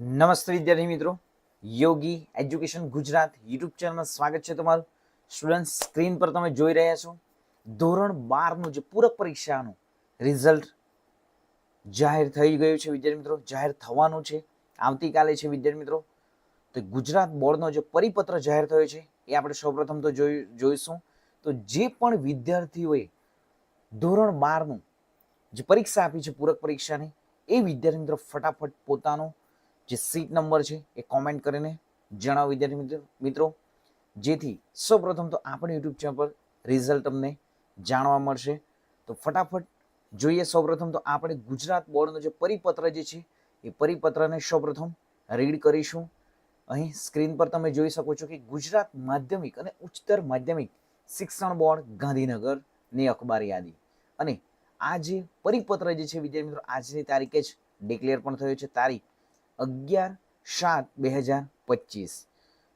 નમસ્તે વિદ્યાર્થી મિત્રો. યોગી એજ્યુકેશન ગુજરાત યુટ્યુબ ચેનલમાં સ્વાગત છે તમારું. સ્ટુડન્ટ સ્ક્રીન પર તમે જોઈ રહ્યા છો. ધોરણ બારનું જે પૂરક પરીક્ષાનું રિઝલ્ટ જાહેર થઈ ગયું છે વિદ્યાર્થી મિત્રો. જાહેર થવાનું છે. આવતીકાલે છે વિદ્યાર્થી મિત્રો. તો ગુજરાત બોર્ડનો જે પરિપત્ર જાહેર થયો છે એ આપણે સૌપ્રથમ તો જોઈ, જોઈશું. તો જે પણ વિદ્યાર્થીઓએ ધોરણ બારનું જે પરીક્ષા આપી છે પૂરક પરીક્ષાની, એ વિદ્યાર્થી મિત્રો ફટાફટ પોતાનો જે સીટ નંબર છે એ કોમેન્ટ કરીને જણાવો વિદ્યાર્થી મિત્રો મિત્રો. જેથી સૌપ્રથમ તો આપણે યુટ્યુબ ચેનલ પર રિઝલ્ટ તમને જાણવા મળશે. તો ફટાફટ જોઈએ. સૌપ્રથમ તો આપણે ગુજરાત બોર્ડનો જે પરિપત્ર જે છે, એ પરિપત્રને સૌપ્રથમ રીડ કરીશું. અહીં સ્ક્રીન પર તમે જોઈ શકો છો કે ગુજરાત માધ્યમિક અને ઉચ્ચતર માધ્યમિક શિક્ષણ બોર્ડ ગાંધીનગરની અખબાર યાદી. અને આ જે પરિપત્ર જે છે વિદ્યાર્થી મિત્રો, આજની તારીખે જ ડિક્લેર પણ થયો છે. તારીખ અગિયાર સાત બે હજાર પચીસ.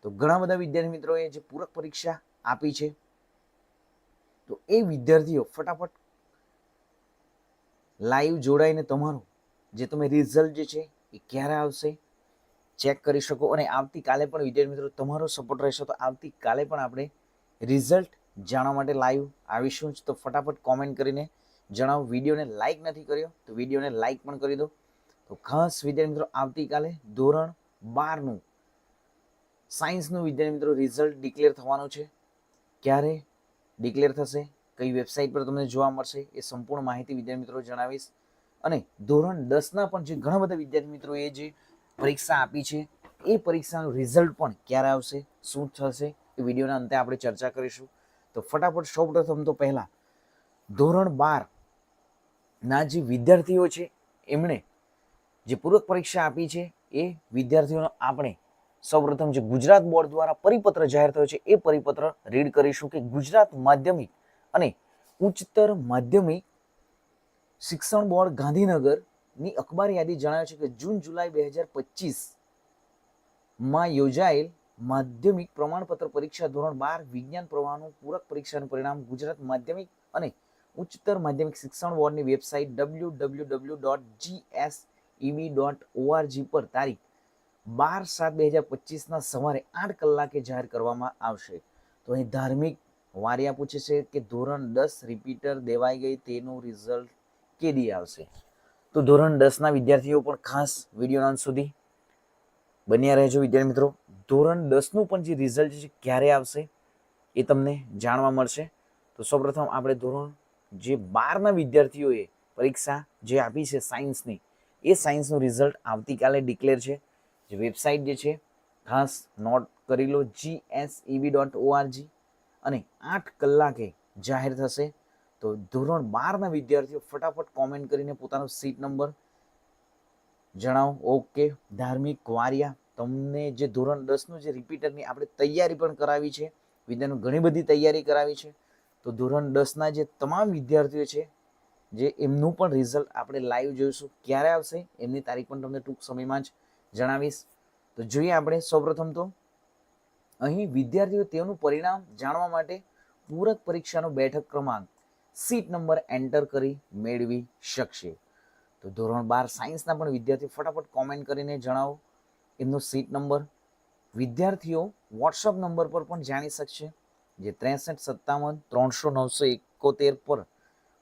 તો ઘણા બધા વિદ્યાર્થી મિત્રોએ જે પૂરક પરીક્ષા આપી છે, તો એ વિદ્યાર્થીઓ ફટાફટ લાઈવ જોડાઈને તમારું જે તમે રિઝલ્ટ જે છે એ ક્યારે આવશે ચેક કરી શકો અને આવતીકાલે પણ વિદ્યાર્થી મિત્રો તમારો સપોર્ટ રહેશે. તો આવતીકાલે પણ આપણે રિઝલ્ટ જાણવા માટે લાઈવ આવીશું જ. તો ફટાફટ કોમેન્ટ કરીને જણાવો. વિડીયોને લાઈક નથી કર્યો તો વિડીયોને લાઈક પણ કરી દો. તો ખાસ વિદ્યાર્થી મિત્રો, આવતીકાલે ધોરણ બારનું સાયન્સનું વિદ્યાર્થી મિત્રો રિઝલ્ટ ડિક્લેર થવાનું છે. ક્યારે ડિક્લેર થશે, કઈ વેબસાઇટ પર તમને જોવા મળશે, એ સંપૂર્ણ માહિતી વિદ્યાર્થી મિત્રો જણાવીશ. અને ધોરણ દસના પણ જે ઘણા બધા વિદ્યાર્થી મિત્રોએ જે પરીક્ષા આપી છે, એ પરીક્ષાનું રિઝલ્ટ પણ ક્યારે આવશે, શું થશે, એ વિડીયોના અંતે આપણે ચર્ચા કરીશું. તો ફટાફટ, સૌપ્રથમ તો પહેલાં ધોરણ બાર ના જે વિદ્યાર્થીઓ છે, એમણે જે પૂરક પરીક્ષા આપી છે એ વિદ્યાર્થીઓનો આપણે સૌપ્રથમ જે ગુજરાત બોર્ડ દ્વારા પરિપત્ર જાહેર થયો છે, એ પરિપત્ર રીડ કરીશું કે ગુજરાત માધ્યમિક અને ઉચ્ચતર માધ્યમિક શિક્ષણ બોર્ડ ગાંધીનગરની અખબાર યાદી જણાવે છે કે જૂન, જુલાઈ બે હજાર પચીસમાં યોજાયેલ માધ્યમિક પ્રમાણપત્ર પરીક્ષા ધોરણ બાર વિજ્ઞાન પ્રવાહનું પૂરક પરીક્ષાનું પરિણામ ગુજરાત માધ્યમિક અને ઉચ્ચતર માધ્યમિક શિક્ષણ બોર્ડની website W W W dot GS EB dot ORG પર તારીખ બાર સાત બે હજાર પચીસના સવારે આઠ કલાકે જાહેર કરવામાં આવશે. તો અહીં ધાર્મિક વારિયા પૂછે છે કે ધોરણ દસ રિપીટર દેવાઈ ગઈ તેનું રિઝલ્ટ કેદી આવશે? તો ધોરણ દસના વિદ્યાર્થીઓ પણ ખાસ વિડીયોના અંત સુધી બન્યા રહેજો વિદ્યાર્થી મિત્રો. ધોરણ દસનું પણ જે રિઝલ્ટ છે ક્યારે આવશે એ તમને જાણવા મળશે. તો સૌપ્રથમ આપણે ધોરણ જે બારના વિદ્યાર્થીઓએ પરીક્ષા જે આપી છે સાયન્સની એ સાયન્સનું રિઝલ્ટ આવતીકાલે ડિક્લેર છે. જે વેબસાઇટ જે છે, ખાસ નોટ કરી લો G S EB dot ORG અને આઠ કલાકે જાહેર થશે. તો ધોરણ બારના વિદ્યાર્થીઓ ફટાફટ કોમેન્ટ કરીને પોતાનો સીટ નંબર જણાવો. ઓકે ધાર્મિક વારિયા, તમને જે ધોરણ દસનું જે રિપીટરની આપણે તૈયારી પણ કરાવી છે, વિદ્યાનું ઘણી બધી તૈયારી કરાવી છે. તો ધોરણ દસના જે તમામ વિદ્યાર્થીઓ છે જે એમનું પણ રિઝલ્ટ આપણે લાઈવ જોઈશું. ક્યારે આવશે? એમની તારીખ પણ તમને ટૂંક સમયમાં જ જણાવીશ. તો જોઈએ આપણે સૌપ્રથમ તો અહીં વિદ્યાર્થીઓ તેઓનું પરિણામ જાણવા માટે પૂરક પરીક્ષાનો બેઠક ક્રમાંક સીટ નંબર એન્ટર કરી મેળવી શકશે. તો ધોરણ બાર સાયન્સના પણ વિદ્યાર્થીઓ ફટાફટ કોમેન્ટ કરીને જણાવો. એમનો સીટ નંબર વિદ્યાર્થીઓ વોટ્સઅપ નંબર પર પણ જાણી શકશે. જે ત્રેસઠ, સત્તાવન, ત્રણસો, નવસો એકોતેર પર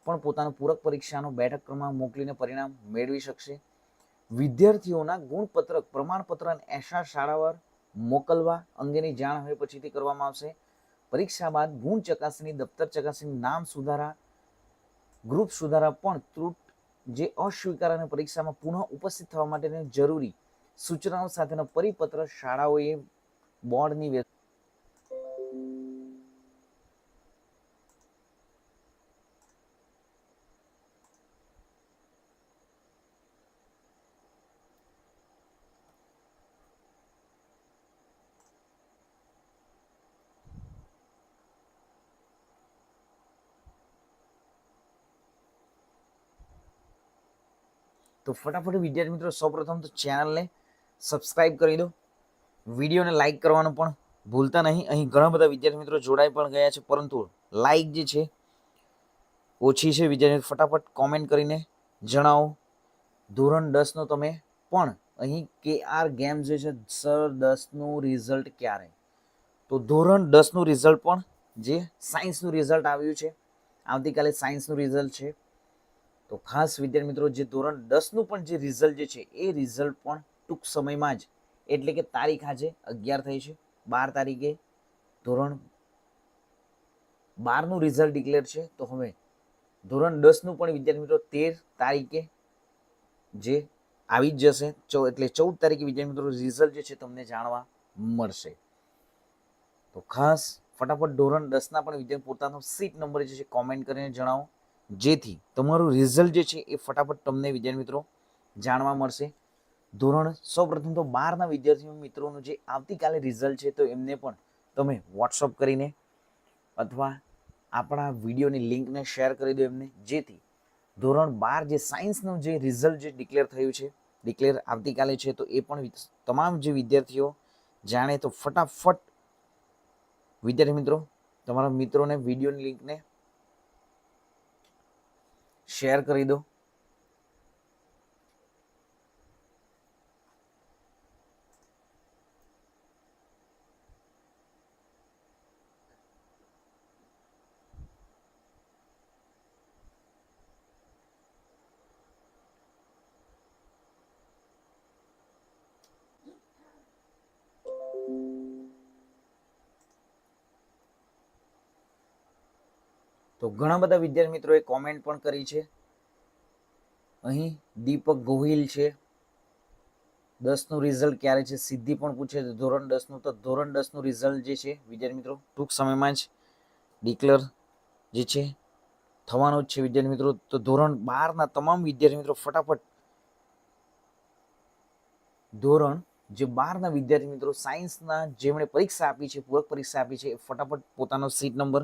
પણ પોતાનું પૂરક પરીક્ષાનો બેઠક ક્રમાંક મોકલીને પરિણામ મેળવી શકશે. વિદ્યાર્થીઓના ગુણપત્રક, પ્રમાણપત્ર અને એશા શાળાવાર મોકલવા અંગેની જાણ હવે પછીથી કરવામાં આવશે. પરીક્ષા બાદ ગુણ ચકાસણી, દફતર ચકાસણી, નામ સુધારા, ગ્રુપ સુધારા પણ ત્રુટ જે અસ્વીકાર અને પરીક્ષામાં પુનઃ ઉપસ્થિત થવા માટેની જરૂરી સૂચનાઓ સાથેનો પરિપત્ર શાળાઓએ બોર્ડની તો ફટાફટ વિદ્યાર્થી મિત્રો, સૌપ્રથમ તો ચેનલને સબસ્ક્રાઇબ કરી દો. વિડીયોને લાઈક કરવાનું પણ ભૂલતા નહીં. અહીં ઘણા બધા વિદ્યાર્થી મિત્રો જોડાઈ પણ ગયા છે, પરંતુ લાઈક જે છે, ઓછી છે. વિદ્યાર્થી ફટાફટ કોમેન્ટ કરીને જણાવો. ધોરણ દસનો તમે પણ અહીં કે આર ગેમ જે છે સર દસનું રિઝલ્ટ ક્યારે? તો ધોરણ દસનું રિઝલ્ટ પણ જે સાયન્સનું રિઝલ્ટ આવ્યું છે. આવતીકાલે સાયન્સનું રિઝલ્ટ છે. તો ખાસ વિદ્યાર્થી મિત્રો, જે ધોરણ દસનું પણ જે રિઝલ્ટ જે છે, એ રિઝલ્ટ પણ ટૂંક સમયમાં જ, એટલે કે તારીખ આજે અગિયાર થઈ છે. બાર તારીખે ધોરણ બારનું રિઝલ્ટ ડિક્લેર છે. તો હવે ધોરણ દસનું પણ વિદ્યાર્થી મિત્રો, તેર તારીખે જે આવી જ જશે. એટલે ચૌદ તારીખે વિદ્યાર્થી મિત્રો રિઝલ્ટ જે છે તમને જાણવા મળશે. તો ખાસ ફટાફટ ધોરણ દસના પણ વિદ્યાર્થી પોતાનો સીટ નંબર જે છે કોમેન્ટ કરીને જણાવો. જેથી તમારું રિઝલ્ટ જે છે એ ફટાફટ તમને વિદ્યાર્થી મિત્રો જાણવા મળશે. ધોરણ સૌપ્રથમ તો બારના વિદ્યાર્થી મિત્રોનું જે આવતીકાલે રિઝલ્ટ છે તો એમને પણ તમે વોટ્સઅપ કરીને અથવા આપણા વિડીયોની લિંકને શેર કરી દો એમને. જેથી ધોરણ બાર જે સાયન્સનું જે રિઝલ્ટ જે ડિક્લેર થયું છે ડિક્લેર આવતીકાલે છે તો એ પણ તમામ જે વિદ્યાર્થીઓ જાણે તો ફટાફટ વિદ્યાર્થી મિત્રો, તમારા મિત્રોને વિડીયોની લિંકને શેર કરી દો. તો ઘણા બધા વિદ્યાર્થી મિત્રોએ કોમેન્ટ પણ કરી છે. અહીં દીપક ગોહિલ છે. દસનું રિઝલ્ટ ક્યારે છે સિદ્ધિ પણ પૂછે છે. ધોરણ દસનું તો ધોરણ દસનું રિઝલ્ટ જે છે વિદ્યાર્થી મિત્રો ટૂંક સમયમાં જ ડિક્લેર જે છે, થવાનો જ છે વિદ્યાર્થી મિત્રો તો ધોરણ બારના તમામ વિદ્યાર્થી મિત્રો ફટાફટ ધોરણ જે બારના વિદ્યાર્થી મિત્રો સાયન્સના જેમણે પરીક્ષા આપી છે, પૂરક પરીક્ષા આપી છે ફટાફટ પોતાનો સીટ નંબર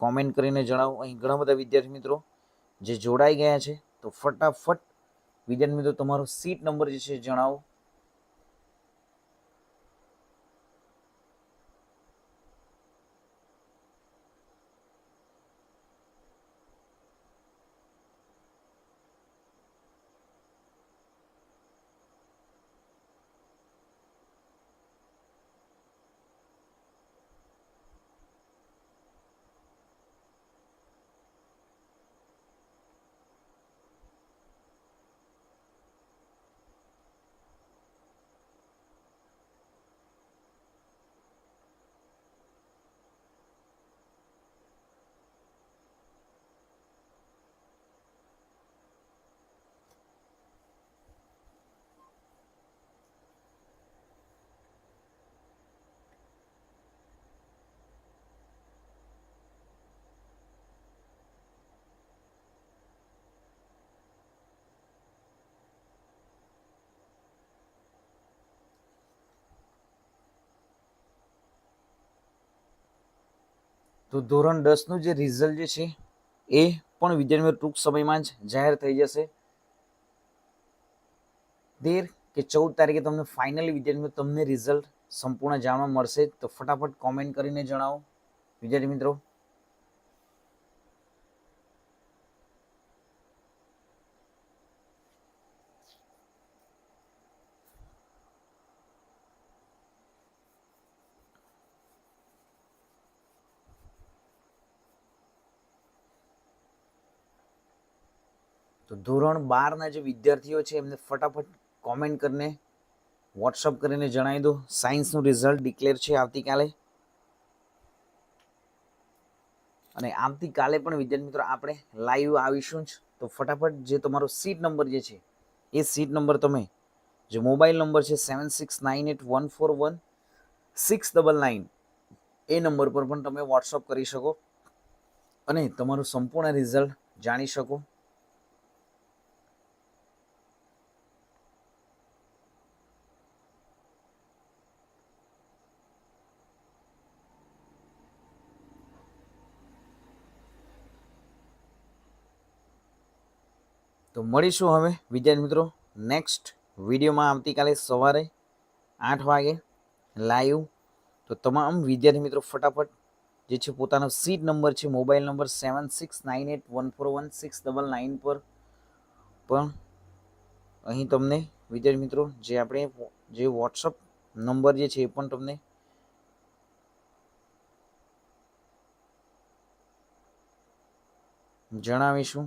કોમેન્ટ કરીને જણાવો. અહીં ઘણા બધા વિદ્યાર્થી મિત્રો જે જોડાઈ ગયા છે, તો ફટાફટ વિદ્યાર્થી મિત્રો, તમારો સીટ નંબર જે છે જણાવો. તો ધોરણ દસનું જે રિઝલ્ટ જે છે, એ પણ વિદ્યાર્થીઓ ટૂંક સમયમાં જ જાહેર થઈ જશે. તેર કે ચૌદ તારીખે તમને ફાઇનલી વિદ્યાર્થી તમને રિઝલ્ટ સંપૂર્ણ જાણવા મળશે. તો ફટાફટ કોમેન્ટ કરીને જણાવો. વિદ્યાર્થી મિત્રો તો ધોરણ બારના જે વિદ્યાર્થીઓ છે, એમને ફટાફટ કોમેન્ટ કરીને વોટ્સઅપ કરીને જણાવી દો. સાયન્સનું રિઝલ્ટ ડિક્લેર છે આવતીકાલે. અને આવતીકાલે પણ વિદ્યાર્થી મિત્રો આપણે લાઈવ આવીશું જ. તો ફટાફટ જે તમારો સીટ નંબર જે છે, એ સીટ નંબર તમે, જે મોબાઈલ નંબર છે seven six nine eight one four one six double nine એ નંબર પર પણ તમે વોટ્સઅપ કરી શકો. અને તમારું સંપૂર્ણ રિઝલ્ટ જાણી શકો. મળીશું હવે, વિદ્યાર્થી મિત્રો. નેક્સ્ટ વિડીયોમાં આવતીકાલે સવારે આઠ વાગે લાઈવ. તો તમામ વિદ્યાર્થી મિત્રો ફટાફટ જે છે પોતાનો સીટ નંબર છે mobile number seven six nine eight one four one six double nine પર પણ અહીં તમને વિદ્યાર્થી મિત્રો જે આપણે જે વોટ્સઅપ નંબર જે છે એ પણ તમને જણાવીશું.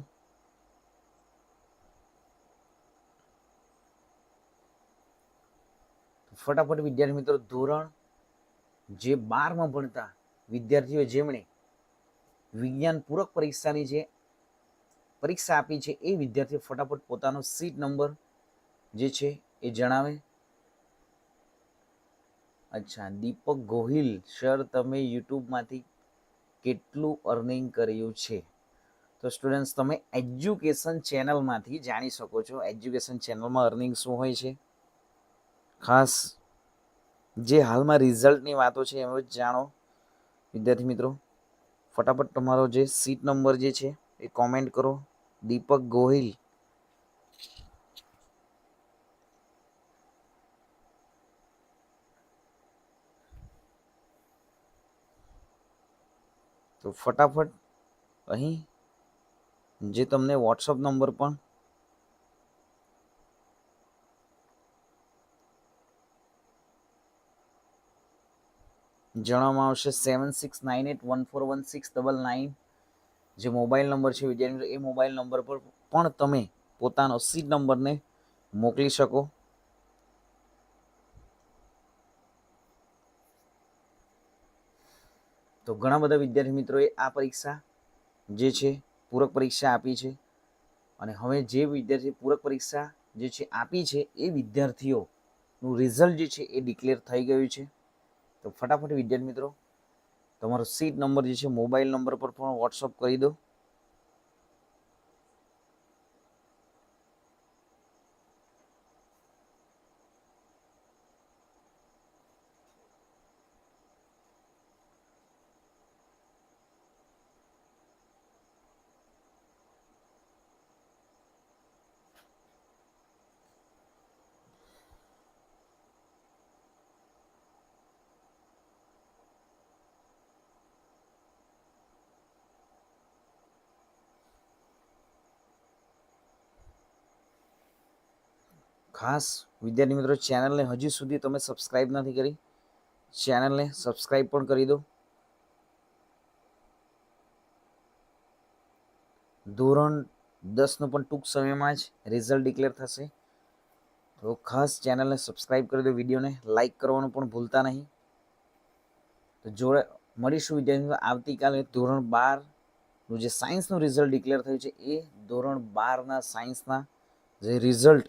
ફટાફટ વિદ્યાર્થી મિત્રો, ધોરણ જે બારમાં ભણતા વિદ્યાર્થીઓ જેમણે વિજ્ઞાન પૂરક પરીક્ષાની જે પરીક્ષા આપી છે, એ વિદ્યાર્થીઓ ફટાફટ પોતાનો સીટ નંબર જે છે એ જણાવે. અચ્છા, દીપક ગોહિલ, સર, તમે યુટ્યુબમાંથી કેટલું અર્નિંગ કર્યું છે? તો સ્ટુડન્ટ્સ, તમે એજ્યુકેશન ચેનલમાંથી જાણી શકો છો. એજ્યુકેશન ચેનલમાં અર્નિંગ શું હોય છે? ખાસ જે હાલમાં રિઝલ્ટની વાતો છે એમ જાણો. વિદ્યાર્થી મિત્રો, ફટાફટ તમારો જે સીટ નંબર જે છે એ કોમેન્ટ કરો. દીપક ગોહિલ. તો ફટાફટ અહીં જે તમને વોટ્સઅપ નંબર પણ જણાવવામાં આવશે seven six nine eight one four one six double nine જે મોબાઈલ નંબર છે વિદ્યાર્થી એ મોબાઈલ નંબર પર પણ તમે પોતાનો સીટ નંબરને મોકલી શકો. તો ઘણા બધા વિદ્યાર્થી મિત્રોએ આ પરીક્ષા જે છે, પૂરક પરીક્ષા આપી છે. અને હવે જે વિદ્યાર્થી પૂરક પરીક્ષા જે છે આપી છે, એ વિદ્યાર્થીઓનું રિઝલ્ટ જે છે, એ ડિક્લેર થઈ ગયું છે. તો ફટાફટ વિદ્યાર્થી મિત્રો, તમારો સીટ નંબર જે છે મોબાઈલ નંબર પર પણ વોટ્સઅપ કરી દો. ખાસ વિદ્યાર્થી મિત્રો ચેનલને હજી સુધી તમે સબસ્ક્રાઈબ નથી કરી, ચેનલને સબસ્ક્રાઈબ પણ કરી દો. ધોરણ દસનું પણ ટૂંક સમયમાં જ રિઝલ્ટ ડિક્લેર થશે. તો ખાસ ચેનલને સબસ્ક્રાઈબ કરી દો, વિડીયોને લાઇક કરવાનું પણ ભૂલતા નહીં. તો જોડે મળીશું વિદ્યાર્થી આવતીકાલે ધોરણ બારનું જે સાયન્સનું રિઝલ્ટ ડિક્લેર થયું છે, એ ધોરણ બારના સાયન્સના જે રિઝલ્ટ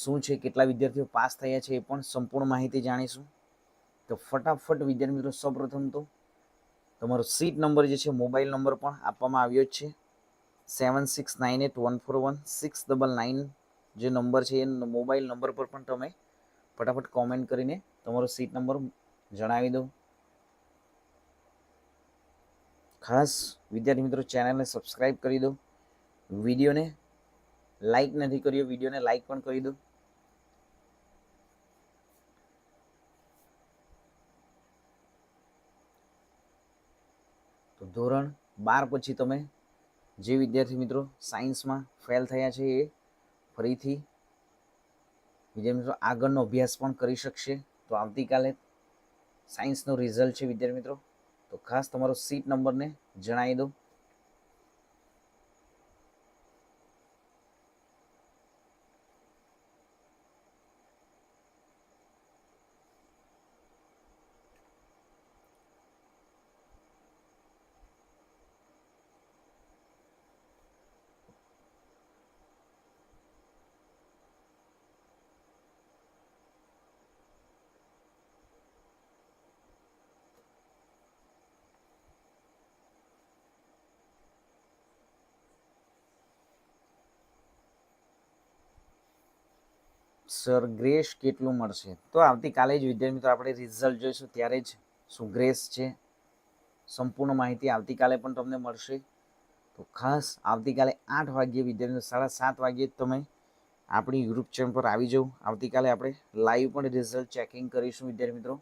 શું છે, કેટલા વિદ્યાર્થીઓ પાસ થયા છે એ પણ સંપૂર્ણ માહિતી જાણીશું. તો ફટાફટ વિદ્યાર્થી મિત્રો, સૌપ્રથમ તો તમારો સીટ નંબર જે છે, મોબાઈલ નંબર પણ આપવામાં આવ્યો જ છે. Seven six nine eight one four one, six double nine જે નંબર છે, એ મોબાઈલ નંબર પર પણ તમે ફટાફટ કોમેન્ટ કરીને તમારો સીટ નંબર જણાવી દો. ખાસ વિદ્યાર્થી મિત્રો, ચેનલને સબસ્ક્રાઈબ કરી દો. વિડીયોને લાઈક નથી કર્યો વિડીયોને લાઈક પણ કરી દો. તો ધોરણ બાર પછી તમે જે વિદ્યાર્થી મિત્રો સાયન્સમાં ફેલ થયા છે એ ફરીથી વિદ્યાર્થી મિત્રો આગળનો અભ્યાસ પણ કરી શકશે. તો આવતીકાલે સાયન્સનો રિઝલ્ટ છે વિદ્યાર્થી મિત્રો. તો ખાસ તમારો સીટ નંબરને જણાવી દો. સર ગ્રેસ કેટલું મળશે? તો આવતીકાલે જ, વિદ્યાર્થી મિત્રો, આપણે રિઝલ્ટ જોઈશું. ત્યારે જ શું ગ્રેસ છે? સંપૂર્ણ માહિતી આવતીકાલે પણ તમને મળશે. તો ખાસ આવતીકાલે આઠ વાગ્યે વિદ્યાર્થીઓ સાડા સાત વાગ્યે તમે આપણી યુટ્યુબ ચેનલ પર આવી જાઓ. આવતીકાલે આપણે લાઈવ પણ રિઝલ્ટ ચેકિંગ કરીશું, વિદ્યાર્થી મિત્રો.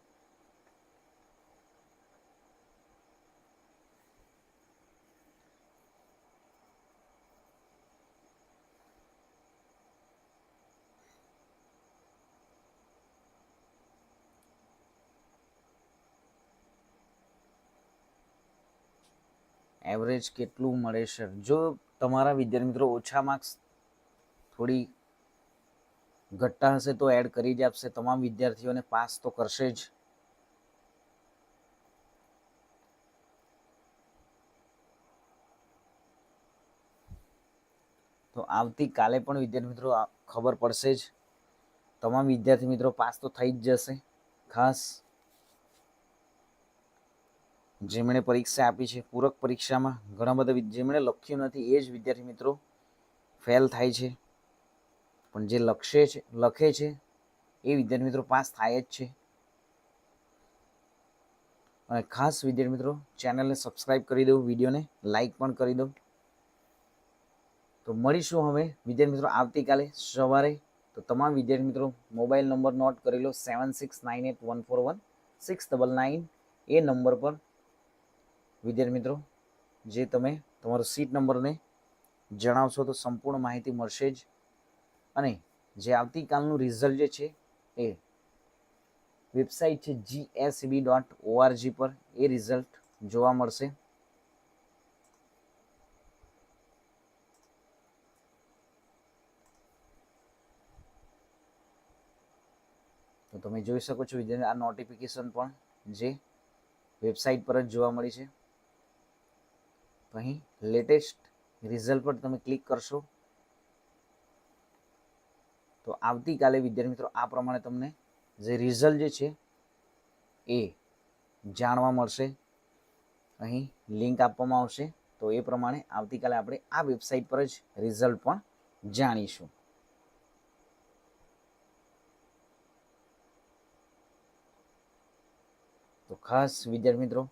એવરેજ કેટલું મળે છે? જો તમારા વિદ્યાર્થી મિત્રો ઓછા માર્ક્સ થોડી ઘટતા હશે તો એડ કરી જ આપશે. તમામ વિદ્યાર્થીઓને પાસ તો કરશે જ. તો આવતીકાલે પણ વિદ્યાર્થી મિત્રો ખબર પડશે જ. તમામ વિદ્યાર્થી મિત્રો પાસ તો થઈ જ જશે. ખાસ જેમણે પરીક્ષા આપી છે, પૂરક પરીક્ષામાં ઘણા બધા જેમણે લખ્યું નથી, એ જ વિદ્યાર્થી મિત્રો ફેલ થાય છે. પણ જે લખશે છે, લખે છે, એ વિદ્યાર્થી મિત્રો પાસ થાય જ છે. અને ખાસ વિદ્યાર્થી મિત્રો, ચેનલને સબસ્ક્રાઈબ કરી દઉં વિડીયોને લાઈક પણ કરી દઉં તો મળીશું હવે. વિદ્યાર્થી મિત્રો, આવતીકાલે સવારે તો તમામ વિદ્યાર્થી મિત્રો, મોબાઈલ નંબર નોટ કરી લો seven six nine eight one four one six double nine એ નંબર પર વિદ્યાર્થી મિત્રો, જે તમે તમારો સીટ નંબરને જણાવશો તો સંપૂર્ણ માહિતી મળશે જ. અને જે આવતીકાલનું રિઝલ્ટ જે છે એ વેબસાઇટ છે જીએસબી ડોટ ઓઆરજી પર એ રિઝલ્ટ જોવા મળશે. તો તમે જોઈ શકો છો વિદ્યાર્થી, આ નોટિફિકેશન પણ જે વેબસાઇટ પર જ જોવા મળી છે. તો અહીં લેટેસ્ટ રિઝલ્ટ પર તમે ક્લિક કરશો. તો આવતીકાલે, વિદ્યાર્થી મિત્રો, આ પ્રમાણે તમને જે રિઝલ્ટ જે છે એ જાણવા મળશે. અહીં લિંક આપવામાં આવશે. તો એ પ્રમાણે આવતીકાલે આપણે આ વેબસાઇટ પર જ રિઝલ્ટ પણ જાણીશું. તો ખાસ વિદ્યાર્થી મિત્રો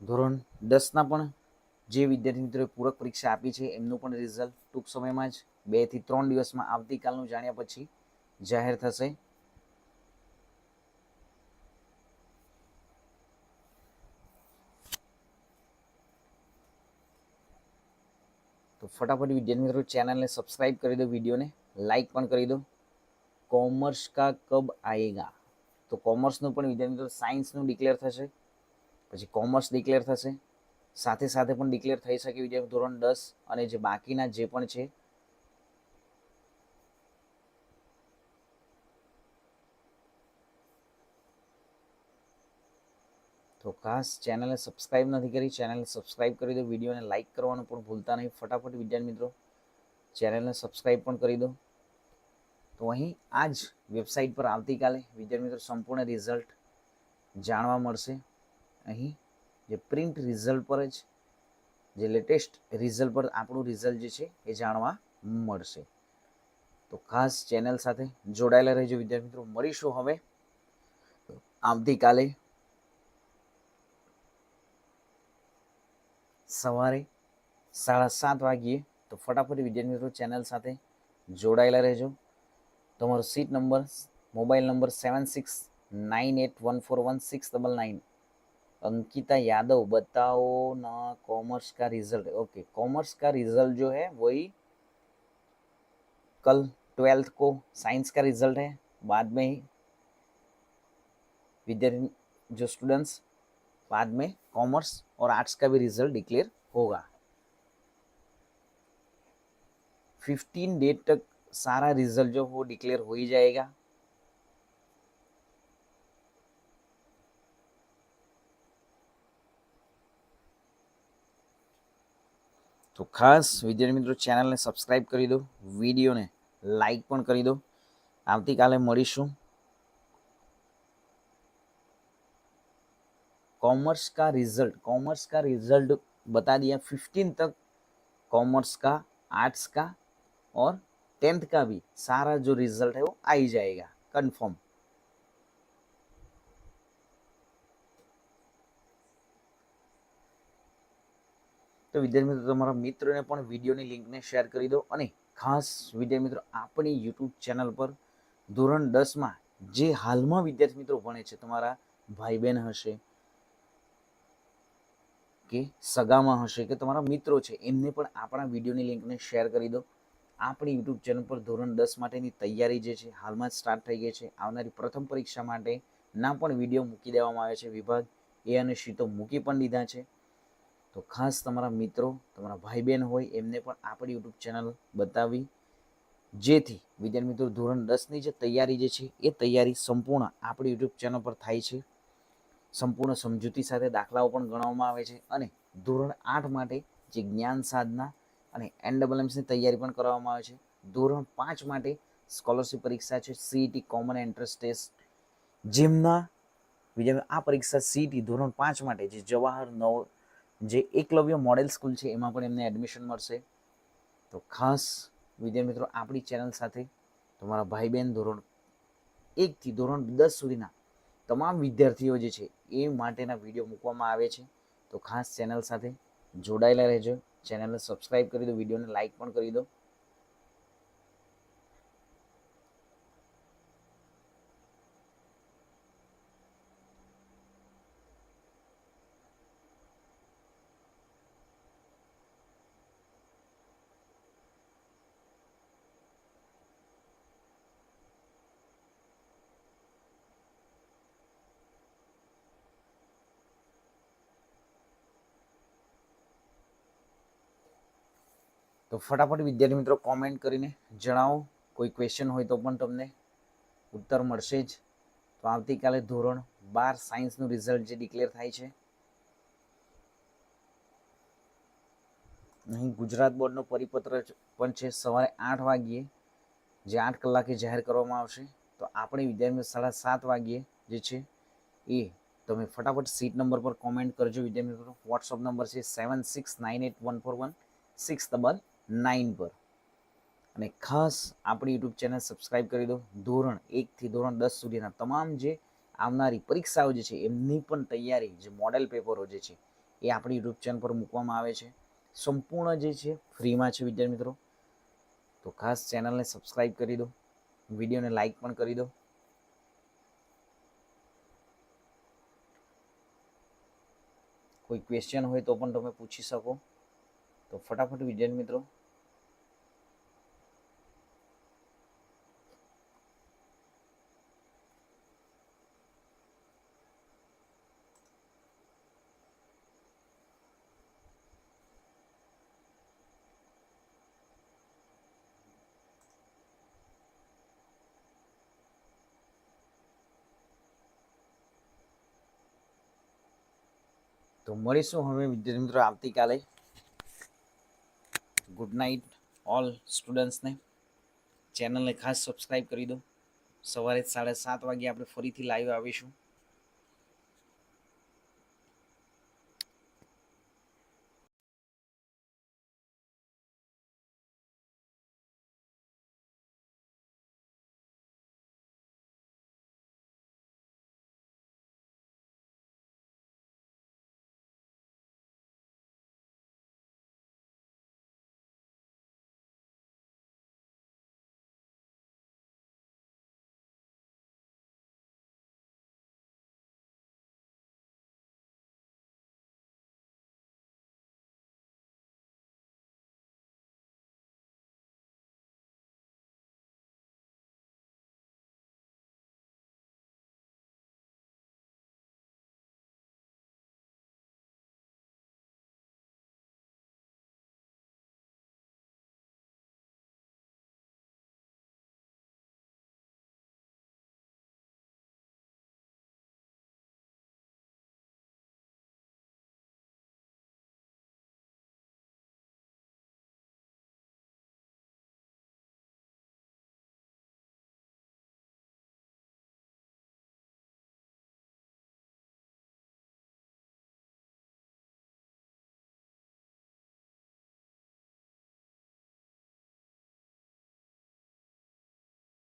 ધોરણ દસના પણ જે વિદ્યાર્થી મિત્રોએ પૂરક પરીક્ષા આપી છે, એમનું પણ રિઝલ્ટ ટૂંક સમયમાં જ બેથી ત્રણ દિવસમાં આવતીકાલનું જાણ્યા પછી જાહેર થશે. તો ફટાફટ વિદ્યાર્થી મિત્રો ચેનલને સબસ્ક્રાઇબ કરી દો, વિડીયોને લાઈક પણ કરી દો. કોમર્સ કા કબ આएगा તો કોમર્સનું પણ વિદ્યાર્થી મિત્રો સાયન્સનું ડિક્લેર થશે. પછી કોમર્સ ડિક્લેર થશે. સાથે સાથે પણ ડિક્લેર થઈ શકે વિદ્યાર્થી ધોરણ દસ અને જે બાકીના જે પણ છે. તો ખાસ ચેનલને સબસ્ક્રાઇબ નથી કરી ચેનલને સબસ્ક્રાઇબ કરી દો વિડીયોને લાઇક કરવાનું પણ ભૂલતા નહીં. ફટાફટ વિદ્યાર્થી મિત્રો ચેનલને સબસ્ક્રાઇબ પણ કરી દો. તો અહીં આ જ વેબસાઇટ પર આવતીકાલે વિદ્યાર્થી મિત્રો સંપૂર્ણ રિઝલ્ટ જાણવા મળશે. અહીં જે પ્રિન્ટ રિઝલ્ટ પર જ, જે લેટેસ્ટ રિઝલ્ટ પર આપણું રિઝલ્ટ જે છે એ જાણવા મળશે. તો ખાસ ચેનલ સાથે જોડાયેલા રહેજો વિદ્યાર્થી મિત્રો. મળીશું હવે. આવતીકાલે સવારે સાડા સાત વાગ્યે તો ફટાફટ વિદ્યાર્થી મિત્રો ચેનલ સાથે જોડાયેલા રહેજો. તમારો seat number mobile number seven six nine eight one four one six double nine Ankita Yadav, बताओ ना कॉमर्स का रिज़ल्ट ओके कॉमर्स का रिज़ल्ट जो है, वही कल ट्वेल्थ को साइंस का रिज़ल्ट है, बाद में ही विद्यार्थी जो स्टूडेंट्स बाद में कॉमर्स और आर्ट्स का भी रिज़ल्ट डिक्लेयर होगा। फिफ्टीन डेट तक सारा रिज़ल्ट जो वो डिक्लेयर हो ही जाएगा। તો ખાસ વિદ્યાર્થી મિત્રો ચેનલને સબસ્ક્રાઇબ કરી દો વિડીયોને લાઈક પણ કરી દો આવતીકાલે મળીશું कॉमर्स का रिजल्ट कॉमर्स का रिजल्ट बता दिया फिफ्टीन तक कॉमर्स का आर्ट्स का और टेंथ का भी सारा जो रिजल्ट है वो आ ही जाएगा कंफर्म તો વિદ્યાર્થી મિત્રો, તમારા મિત્રોને પણ વિડીયોની લિંકને શેર કરી દો અને ખાસ વિદ્યાર્થી મિત્રો, આપણી યુટ્યુબ ચેનલ પર ધોરણ દસમાં જે હાલમાં વિદ્યાર્થી મિત્રો ભણે છે, તમારા ભાઈ બહેન હશે કે સગામાં હશે કે તમારા મિત્રો છે, એમને પણ આપણા વિડીયોની લિંકને શેર કરી દો. આપણી યુટ્યુબ ચેનલ પર ધોરણ દસ માટેની તૈયારી જે છે, હાલમાં જ સ્ટાર્ટ થઈ ગઈ છે. આવનારી પ્રથમ પરીક્ષા માટે ના પણ વીડિયો મૂકી દેવામાં આવે છે. વિભાગ એ અને તો મૂકી પણ દીધા છે. તો ખાસ તમારા મિત્રો, તમારા ભાઈ બહેન હોય, એમને પણ આપણી યુટ્યુબ ચેનલ બતાવી. જેથી વિદ્યાર્થી મિત્રો, ધોરણ દસની જે તૈયારી જે છે, એ તૈયારી સંપૂર્ણ આપણી યુટ્યુબ ચેનલ પર થાય છે. સંપૂર્ણ સમજૂતી સાથે દાખલાઓ પણ ગણવામાં આવે છે અને ધોરણ આઠ માટે જે જ્ઞાન સાધના અને એનડબલએમ્સની તૈયારી પણ કરવામાં આવે છે. ધોરણ પાંચ માટે સ્કોલરશિપ પરીક્ષા છે સીઈટી કોમન એન્ટ્રન્સ ટેસ્ટ જેમના વિદ્યાર્થી આ પરીક્ષા સીઈટી ધોરણ પાંચ માટે જે જવાહર નવ જે એકલવ્ય મોડેલ સ્કૂલ છે, એમાં પણ એમને એડમિશન મળશે. તો ખાસ વિદ્યાર્થી મિત્રો, આપણી ચેનલ સાથે તમારા ભાઈ બહેન ધોરણ એકથી ધોરણ દસ સુધીના તમામ વિદ્યાર્થીઓ જે છે, એ માટેના વીડિયો મૂકવામાં આવે છે. તો ખાસ ચેનલ સાથે જોડાયેલા રહેજો. ચેનલને સબસ્ક્રાઈબ કરી દો વિડીયોને લાઇક પણ કરી દો. તો ફટાફટ વિદ્યાર્થી મિત્રો કોમેન્ટ કરીને જણાવો. કોઈ ક્વેશ્ચન હોય તો પણ તમને ઉત્તર મળશે જ. તો આવતીકાલે ધોરણ બાર સાયન્સનું રિઝલ્ટ જે ડિક્લેર થાય છે. અહીં ગુજરાત બોર્ડનો પરિપત્ર પણ છે. સવારે આઠ વાગ્યે જે આઠ કલાકે જાહેર કરવામાં આવશે. તો આપણે વિદ્યાર્થીઓ સાડા સાત વાગ્યે જે છે એ તમે ફટાફટ સીટ નંબર પર કોમેન્ટ કરજો. વિદ્યાર્થી મિત્રો વોટ્સઅપ નંબર છે seven six nine eight one four one six double nine પર. અને ખાસ આપણી યુટ્યુબ ચેનલ સબસ્ક્રાઈબ કરી દો. ધોરણ એકથી ધોરણ દસ સુધીના તમામ જે આવનારી પરીક્ષાઓ જે છે, એમની પણ તૈયારી, જે મોડેલ પેપરો જે છે, એ આપણી યુટ્યુબ ચેનલ પર મૂકવામાં આવે છે. સંપૂર્ણ જે છે, ફ્રીમાં છે વિદ્યાર્થી મિત્રો. તો ખાસ ચેનલને સબસ્ક્રાઈબ કરી દો. વિડીયોને લાઈક પણ કરી દો. કોઈ ક્વેશ્ચન હોય તો પણ તમે પૂછી શકો. તો ફટાફટ વિદ્યાર્થી મિત્રો મળીશું હવે વિદ્યાર્થી મિત્રો આવતીકાલે. ગુડ નાઇટ ઓલ સ્ટુડન્ટ્સને ચેનલને ખાસ સબસ્ક્રાઈબ કરી દો. સવારે સાડા સાત વાગે આપણે ફરીથી લાઈવ આવીશું.